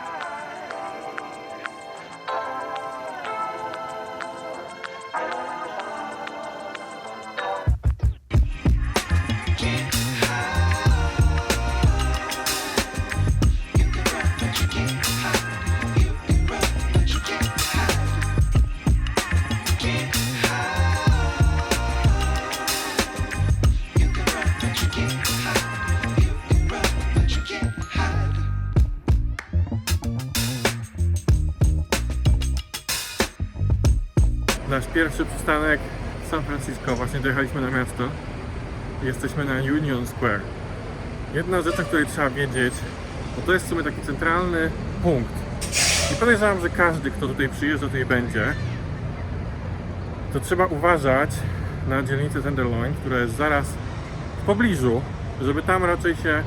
Yeah. Nasz pierwszy przystanek San Francisco, właśnie dojechaliśmy na miasto. Jesteśmy na Union Square. Jedna rzecz, o której trzeba wiedzieć, bo to jest w sumie taki centralny punkt. I podejrzewam, że każdy, kto tutaj przyjeżdża, tutaj będzie, to trzeba uważać na dzielnicę Tenderloin, która jest zaraz w pobliżu, żeby tam raczej się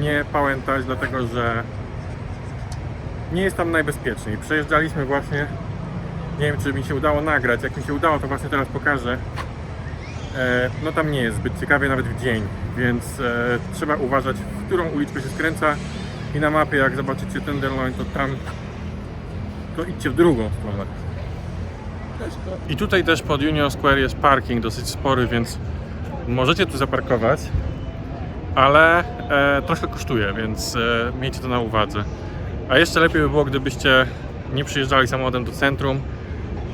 nie pałętać, dlatego że nie jest tam najbezpieczniej. Przejeżdżaliśmy właśnie nie wiem, czy mi się udało nagrać. Jak mi się udało, to właśnie teraz pokażę. E, no tam nie jest zbyt ciekawie nawet w dzień, więc e, trzeba uważać, w którą uliczkę się skręca. I na mapie, jak zobaczycie Tenderloin, to tam to idźcie w drugą stronę. I tutaj też pod Union Square jest parking dosyć spory, więc możecie tu zaparkować, ale e, trochę kosztuje, więc e, miejcie to na uwadze. A jeszcze lepiej by było, gdybyście nie przyjeżdżali samochodem do centrum,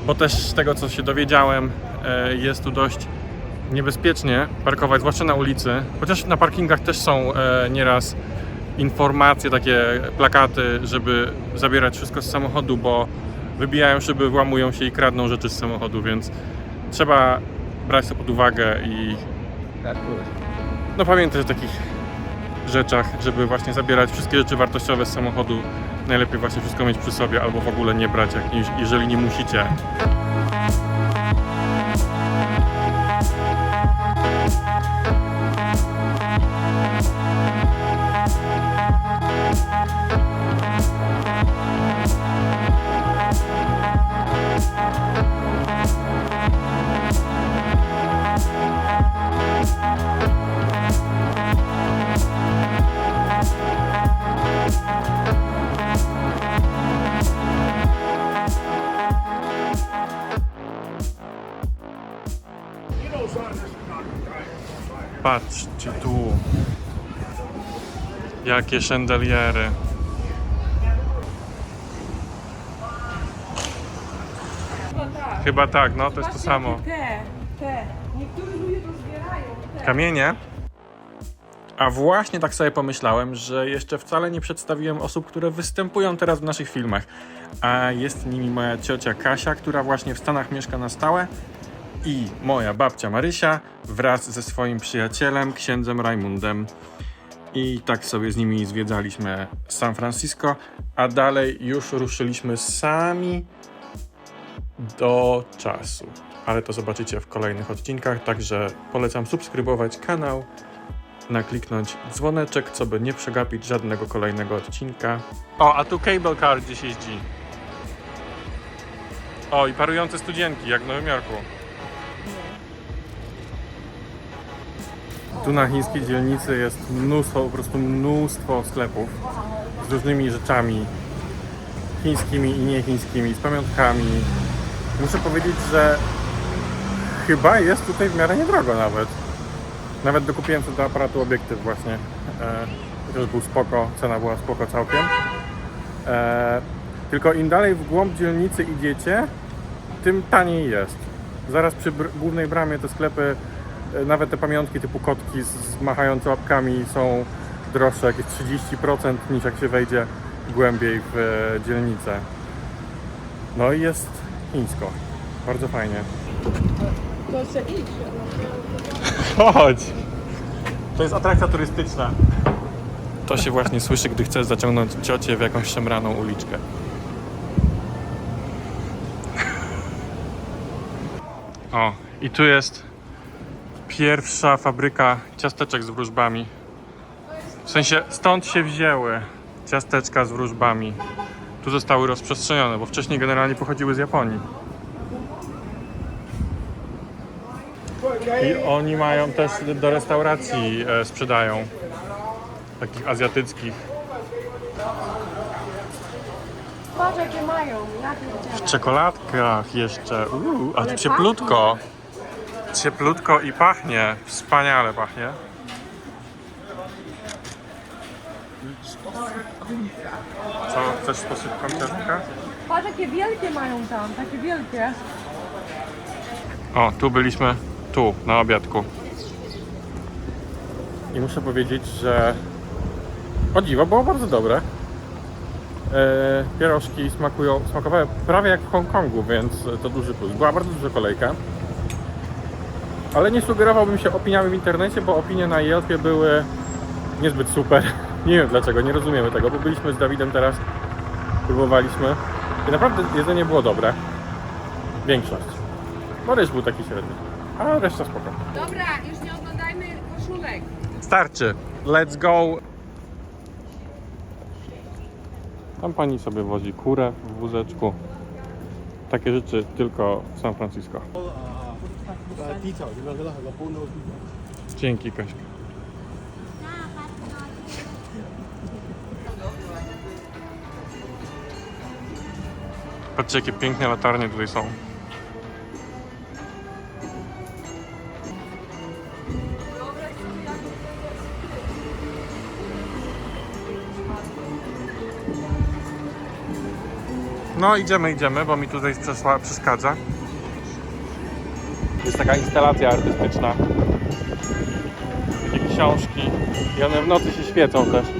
bo też z tego co się dowiedziałem, e, jest tu dość niebezpiecznie parkować, zwłaszcza na ulicy. Chociaż na parkingach też są e, nieraz informacje, takie plakaty, żeby zabierać wszystko z samochodu, bo wybijają szyby, włamują się i kradną rzeczy z samochodu, więc trzeba brać to pod uwagę i no pamiętać o takich rzeczach, żeby właśnie zabierać wszystkie rzeczy wartościowe z samochodu. Najlepiej właśnie wszystko mieć przy sobie albo w ogóle nie brać, jak, jeżeli nie musicie. Jakie szendeliery. Chyba tak, no to jest to samo. Te, te. Niektórzy ludzie to zbierają. Te. Kamienie. A właśnie tak sobie pomyślałem, że jeszcze wcale nie przedstawiłem osób, które występują teraz w naszych filmach. A jest nimi moja ciocia Kasia, która właśnie w Stanach mieszka na stałe i moja babcia Marysia wraz ze swoim przyjacielem, księdzem Rajmundem. I tak sobie z nimi zwiedzaliśmy San Francisco, a dalej już ruszyliśmy sami do czasu. Ale to zobaczycie w kolejnych odcinkach, także polecam subskrybować kanał, nakliknąć dzwoneczek, co by nie przegapić żadnego kolejnego odcinka. O, a tu cable car gdzieś jeździ. O, i parujące studzienki, jak w Nowym Jorku. Tu na chińskiej dzielnicy jest mnóstwo, po prostu mnóstwo sklepów z różnymi rzeczami chińskimi i niechińskimi, z pamiątkami. Muszę powiedzieć, że chyba jest tutaj w miarę niedrogo nawet. Nawet dokupiłem sobie do aparatu obiektyw właśnie. E, chociaż był spoko, cena była spoko całkiem. E, tylko im dalej w głąb dzielnicy idziecie, tym taniej jest. Zaraz przy głównej bramie te sklepy, nawet te pamiątki typu kotki z, z machające łapkami są droższe, jakieś 30% niż jak się wejdzie głębiej w e, dzielnicę. No i jest chińsko. Bardzo fajnie. To się idzie. Chodź! To jest atrakcja turystyczna. To się właśnie słyszy, gdy chcesz zaciągnąć ciocię w jakąś szemraną uliczkę. O, i tu jest pierwsza fabryka ciasteczek z wróżbami. W sensie stąd się wzięły ciasteczka z wróżbami. Tu zostały rozprzestrzenione, bo wcześniej generalnie pochodziły z Japonii. I oni mają też do restauracji e, sprzedają. Takich azjatyckich. patrz jakie mają. W czekoladkach jeszcze. Uuu, a Ale cieplutko. Cieplutko i pachnie. Wspaniale pachnie. Co, chcesz posypką ciastka? Patrz jakie wielkie mają tam, takie wielkie. O, tu byliśmy, tu, na obiadku. I muszę powiedzieć, że o dziwo, było bardzo dobre. E, pierożki smakują, smakowały prawie jak w Hongkongu, więc to duży plus. Była bardzo duża kolejka. Ale nie sugerowałbym się opiniami w internecie, bo opinie na Yelpie były niezbyt super. Nie wiem dlaczego, nie rozumiemy tego, bo byliśmy z Dawidem teraz, próbowaliśmy i naprawdę jedzenie było dobre. Większość. No ryż był taki średni, a reszta spoko. Dobra, już nie oglądajmy koszulek. Starczy. Let's go. Tam pani sobie wozi kurę w wózeczku. Takie rzeczy tylko w San Francisco. Dzięki Kaśka. Patrzcie jakie piękne latarnie tutaj są. No idziemy, idziemy, bo mi tutaj przeszła, przeszkadza. Jest taka instalacja artystyczna takie książki i one w nocy się świecą też.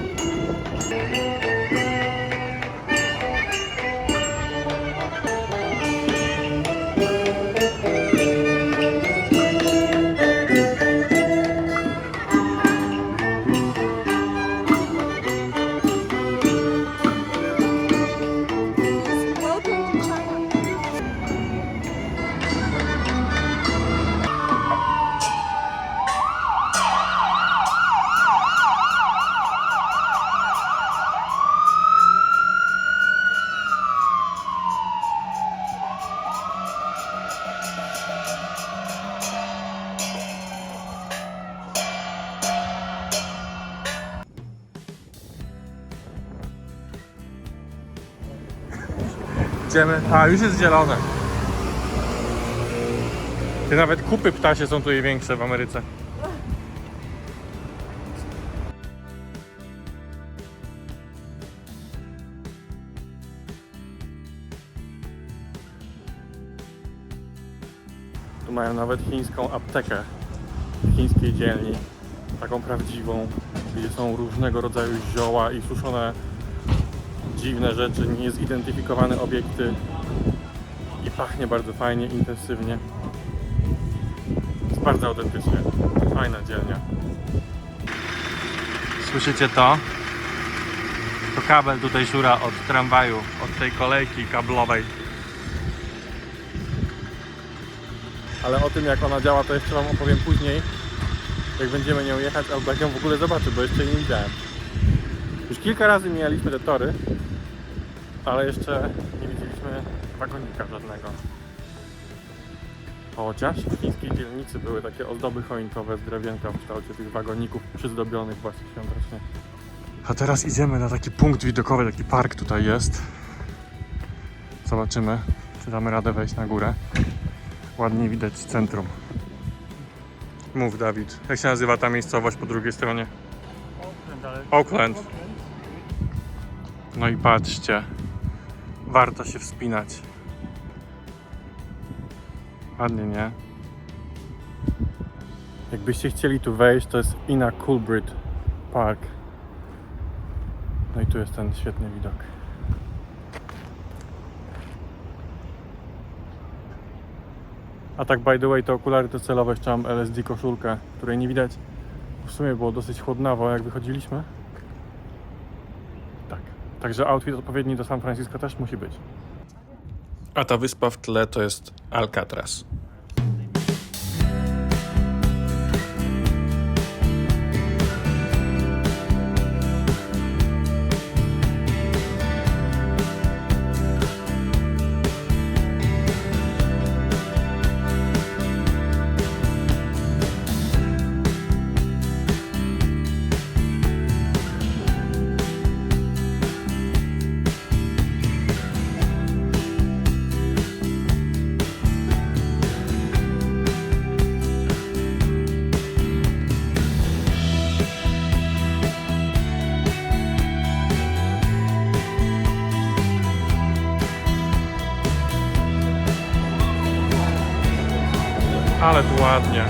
Idziemy. A, już jest zielone. Ty nawet kupy ptasie są tutaj większe w Ameryce. Tu mają nawet chińską aptekę w chińskiej dzielni. Taką prawdziwą, gdzie są różnego rodzaju zioła i suszone dziwne rzeczy, niezidentyfikowane obiekty i pachnie bardzo fajnie, intensywnie. Jest bardzo autentycznie. Fajna dzielnia. Słyszycie to? To kabel tutaj szura od tramwaju, od tej kolejki kablowej. Ale o tym jak ona działa to jeszcze Wam opowiem później, jak będziemy nią jechać albo jak ją w ogóle zobaczę, bo jeszcze nie widziałem. Już kilka razy mijaliśmy te tory, ale jeszcze nie widzieliśmy wagonika żadnego. Chociaż w chińskiej dzielnicy były takie ozdoby choinkowe z drewienka w kształcie tych wagoników przyzdobionych właśnie świątecznie. A teraz idziemy na taki punkt widokowy, taki park tutaj jest. Zobaczymy, czy damy radę wejść na górę. Ładnie widać centrum. Mów Dawid, jak się nazywa ta miejscowość po drugiej stronie? Oakland. No i patrzcie, warto się wspinać. Ładnie, nie? Jakbyście chcieli tu wejść, to jest Ina Coolbridge Park. No i tu jest ten świetny widok. A tak by the way, te okulary to celowe, jeszcze mam LSD koszulkę, której nie widać. W sumie było dosyć chłodnawo, jak wychodziliśmy. Tak. Także outfit odpowiedni do San Francisco też musi być. A ta wyspa w tle to jest Alcatraz. Ale tu ładnie.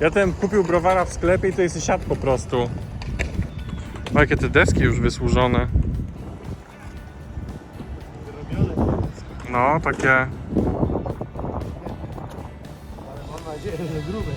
Ja ten kupił browara w sklepie i to jest siat po prostu. O, jakie te deski już wysłużone. No, takie. Ale mam nadzieję, że grube.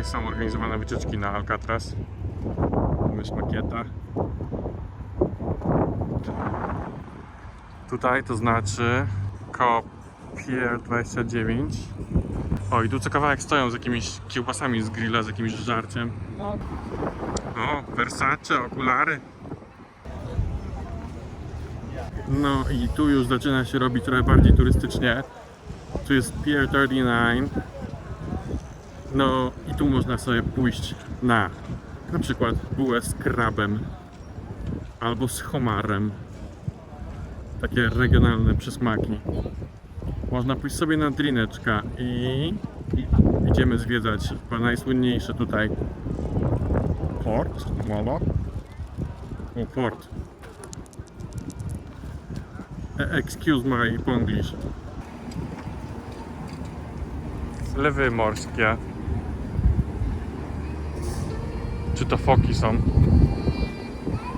Tutaj są organizowane wycieczki na Alcatraz. Jest makieta. Tutaj to znaczy Pier 29. O, i tu co kawałek stoją z jakimiś kiełbasami z grilla, z jakimś żarciem. O, Versace, okulary. No i tu już zaczyna się robić trochę bardziej turystycznie. Tu jest Pier 39. No i tu można sobie pójść na na przykład bułę z krabem albo z homarem. Takie regionalne przysmaki. Można pójść sobie na drineczka i idziemy zwiedzać chyba najsłynniejsze tutaj port, Molo. O, port. E- Excuse my Ponglish. Lewy morskie. Czy to foki są?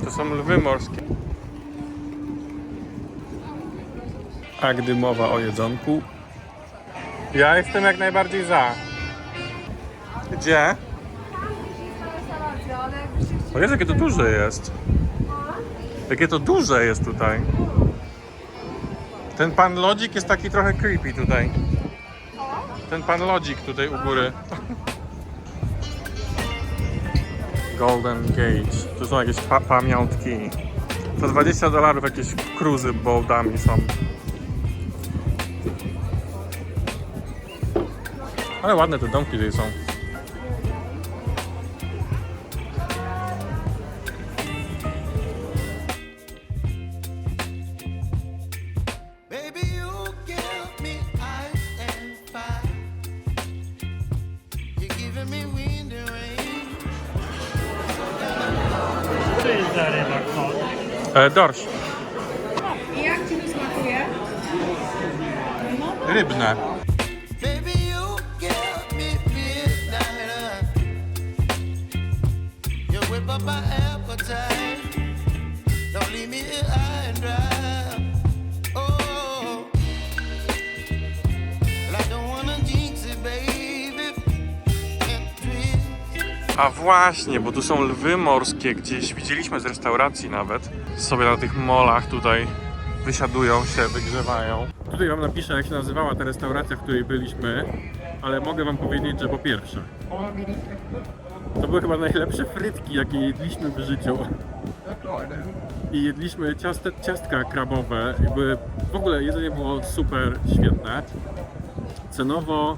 To są lwy morskie. A gdy mowa o jedzonku? Ja jestem jak najbardziej za. Gdzie? O Jezu, jakie to duże jest. Jakie to duże jest tutaj. Ten pan lodzik jest taki trochę creepy tutaj. Ten pan lodzik tutaj u góry. Golden Gate. To są jakieś pa pamiątki. Za 20 dolarów jakieś cruzy bołdami są. Ale ładne te domki tutaj są. E, dorsz. I jak ci to smakuje? Rybne. Baby, you give me midnight. You whip up my appetite. Don't leave me here high and dry. A właśnie, bo tu są lwy morskie gdzieś, widzieliśmy z restauracji nawet. Sobie na tych molach tutaj wysiadują się, wygrzewają. Tutaj wam napiszę jak się nazywała ta restauracja, w której byliśmy, ale mogę wam powiedzieć, że po pierwsze, to były chyba najlepsze frytki, jakie jedliśmy w życiu. I jedliśmy ciaste, ciastka krabowe, jakby w ogóle jedzenie było super świetne. Cenowo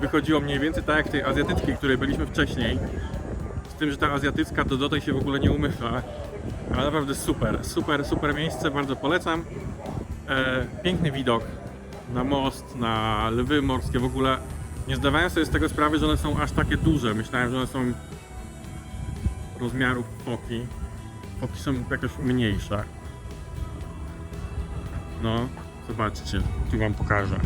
wychodziło mniej więcej tak jak tej azjatyckiej, której byliśmy wcześniej. Z tym, że ta azjatycka to do tej się w ogóle nie umywa. Ale naprawdę super, super, super miejsce, bardzo polecam. E, piękny widok na most, na lwy morskie w ogóle. Nie zdawałem sobie z tego sprawy, że one są aż takie duże. Myślałem, że one są rozmiarów foki. Foki są jakoś mniejsze. No, zobaczcie, tu wam pokażę.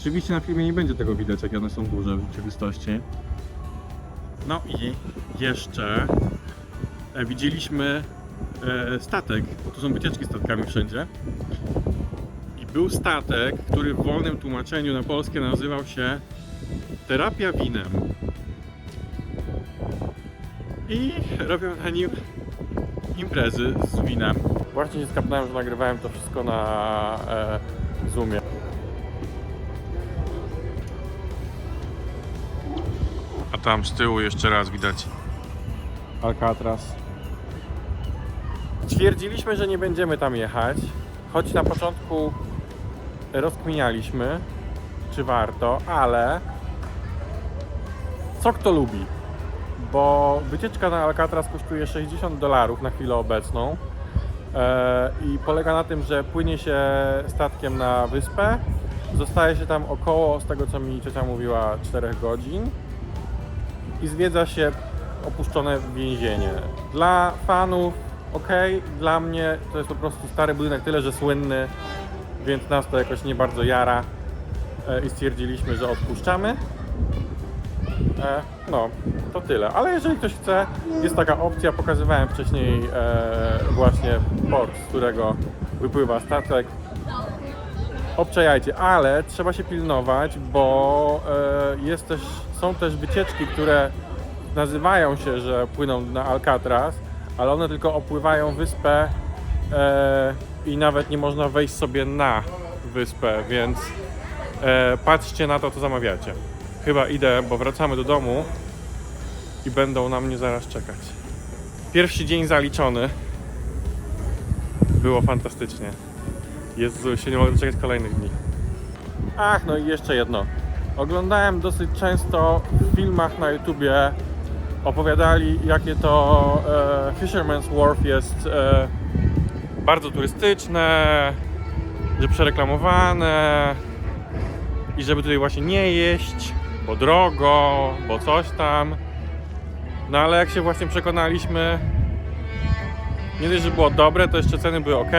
Oczywiście na filmie nie będzie tego widać, jak one są duże w rzeczywistości. No i jeszcze e, widzieliśmy e, statek, bo tu są wycieczki statkami wszędzie. I był statek, który w wolnym tłumaczeniu na polskie nazywał się Terapia winem. I robią na nim imprezy z winem. Właśnie się skapnąłem, że nagrywałem to wszystko na Tam z tyłu jeszcze raz widać Alcatraz. Twierdziliśmy, że nie będziemy tam jechać, choć na początku rozkminialiśmy, czy warto, ale co kto lubi? Bo wycieczka na Alcatraz kosztuje 60 dolarów na chwilę obecną e, i polega na tym, że płynie się statkiem na wyspę, zostaje się tam około, z tego co mi ciocia mówiła, 4 godzin i zwiedza się opuszczone więzienie. Dla fanów ok, dla mnie to jest po prostu stary budynek, tyle że słynny, więc nas to jakoś nie bardzo jara e, i stwierdziliśmy, że odpuszczamy. E, no, to tyle. Ale jeżeli ktoś chce, jest taka opcja, pokazywałem wcześniej e, właśnie port, z którego wypływa statek. Obczajajcie, ale trzeba się pilnować, bo jest też, są też wycieczki, które nazywają się, że płyną na Alcatraz, ale one tylko opływają wyspę e, i nawet nie można wejść sobie na wyspę, więc e, patrzcie na to, co zamawiacie. Chyba idę, bo wracamy do domu i będą na mnie zaraz czekać. Pierwszy dzień zaliczony. Było fantastycznie. Jezu, się nie mogę doczekać kolejnych dni. Ach, no i jeszcze jedno. Oglądałem dosyć często w filmach na YouTubie opowiadali, jakie to e, Fisherman's Wharf jest e, bardzo turystyczne, że przereklamowane i żeby tutaj właśnie nie jeść, bo drogo, bo coś tam. No ale jak się właśnie przekonaliśmy, nie dość, że było dobre, to jeszcze ceny były ok.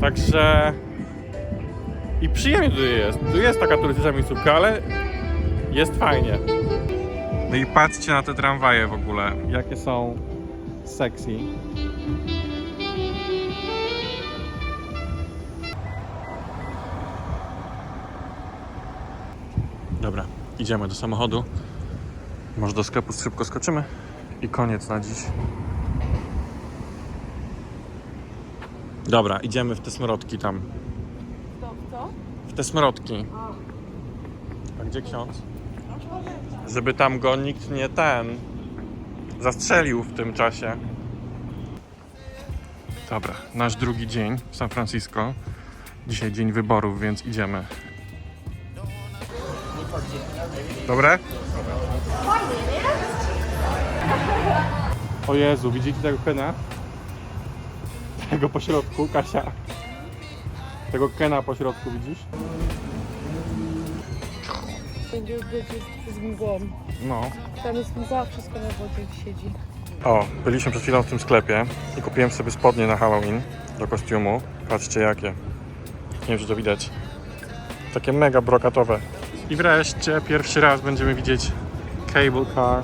Także i przyjemnie tutaj jest. Tu jest taka turystyczna miejscówka, ale jest fajnie. No i patrzcie na te tramwaje w ogóle, jakie są sexy. Dobra, idziemy do samochodu. Może do sklepu szybko skoczymy i koniec na dziś. Dobra, idziemy w te smrodki tam. Te smrodki. A gdzie ksiądz? Żeby tam go nikt nie ten zastrzelił w tym czasie. Dobra, nasz drugi dzień w San Francisco. Dzisiaj dzień wyborów, więc idziemy. Dobre? O Jezu, widzicie tego Kena? Tego po środku, Kasia. Tego Kena po środku widzisz? Będzie być z mgłą. No. Tam jest mgła, wszystko na wodzie siedzi. O, byliśmy przed chwilą w tym sklepie i kupiłem sobie spodnie na Halloween do kostiumu. Patrzcie jakie. Nie wiem, czy to widać. Takie mega brokatowe. I wreszcie pierwszy raz będziemy widzieć cable car